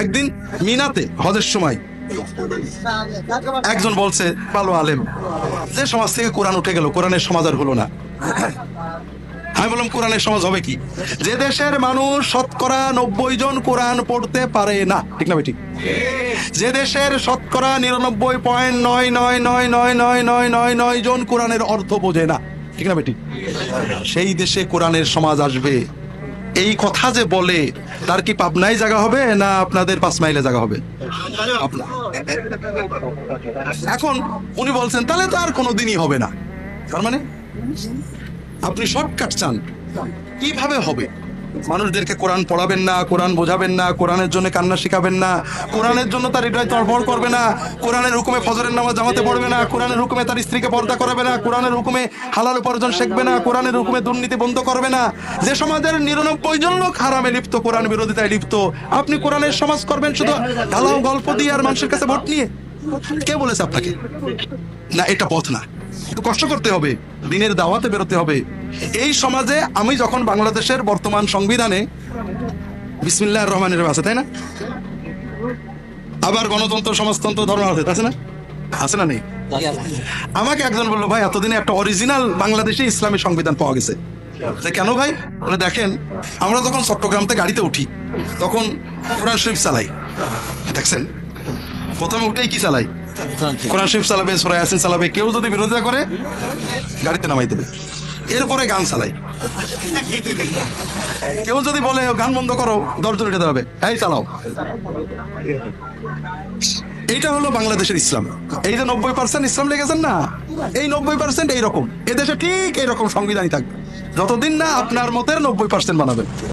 একদিন মিনাতে, হজের সময়, একজন বলছে ভালো আলেম, যে সমাজ থেকে কোরআন উঠে গেল, কোরআনের সমাজ আর হলো না। আমি বললাম, কোরআনের সমাজ হবে কি? যে দেশের মানুষ শতকরা নব্বই জন কোরআন পড়তে পারে না। ঠিক না ঠিক যে দেশের শতকরা নিরানব্বই পয়েন্ট নয় নয় নয় নয় নয় নয় নয় নয় জন কোরআনের অর্থ বোঝে না। ঠিক না বেটি সেই দেশে কোরআনের সমাজ আসবে। এই কথা যে বলে, তার কি পাবনায় জায়গা হবে না আপনাদের পাঁচ মাইলে জায়গা হবে? এখন উনি বলছেন, তাহলে তো আর কোনোদিনই হবে না। তার মানে আপনি শর্টকাট চান। কীভাবে হবে? মানুষদেরকে কোরআন পড়াবেন না, কোরআন বোঝাবেন না, কোরআনের জন্য কান্না শিখাবেন না, কোরআনের জন্য তার হৃদয় তড়ফড় করবে না, কোরআনের হুকুমে ফজরের নামাজ জামাতে পড়বে না, কোরআনের হুকুমে তার স্ত্রীকে পর্দা করাবে না, কোরআনের হুকুমে হালাল উপার্জন শিখবে না, কোরআনের হুকুমে দুর্নীতি বন্ধ করবে না। যে সমাজের নিরানব্বই জন লোক হারামে লিপ্ত, কোরআন বিরোধিতায় লিপ্ত, আপনি কোরআনের সমাজ করবেন শুধু ঢালাও গল্প দিয়ে আর মানুষের কাছে ভোট নিয়ে? কে বলেছে আপনাকে? না, এটা পথ না। কষ্ট করতে হবে, দিনের দাওয়াতে বেরোতে হবে। এই সমাজে আমি যখন বাংলাদেশের বর্তমান সংবিধানে বিসমিল্লাহ রহমানের আছে, তাই না? আবার গণতন্ত্র, সমাজতন্ত্র ধর্ম আছে আছে না? আছে না নেই? আমাকে একজন বলল, ভাই, এতদিনে একটা অরিজিনাল বাংলাদেশে ইসলামী সংবিধান পাওয়া গেছে। কেন ভাই? দেখেন, আমরা যখন চট্টগ্রাম থেকে গাড়িতে উঠি, তখন কোরআন শরীফ চালাই দেখছেন? প্রথমে উঠেই কি চালাই কোরআন চালাবে চালাবে, কেউ যদি বিরোধিতা করে, গাড়িতে নামাই দেবে। এরপরে গান চালাই। কেউ যদি বলে, গান বন্ধ করো দাঁড়াবে এই চালাও। এইটা হলো বাংলাদেশের ইসলাম। এই যে নব্বই পার্সেন্ট ইসলাম লেগেছেন না, এই নব্বই পার্সেন্ট এইরকম। এদেশে ঠিক এইরকম সংবিধানই থাকবে। যতদিন না আপনার মতের নব্বই পার্সেন্ট বানাবেন।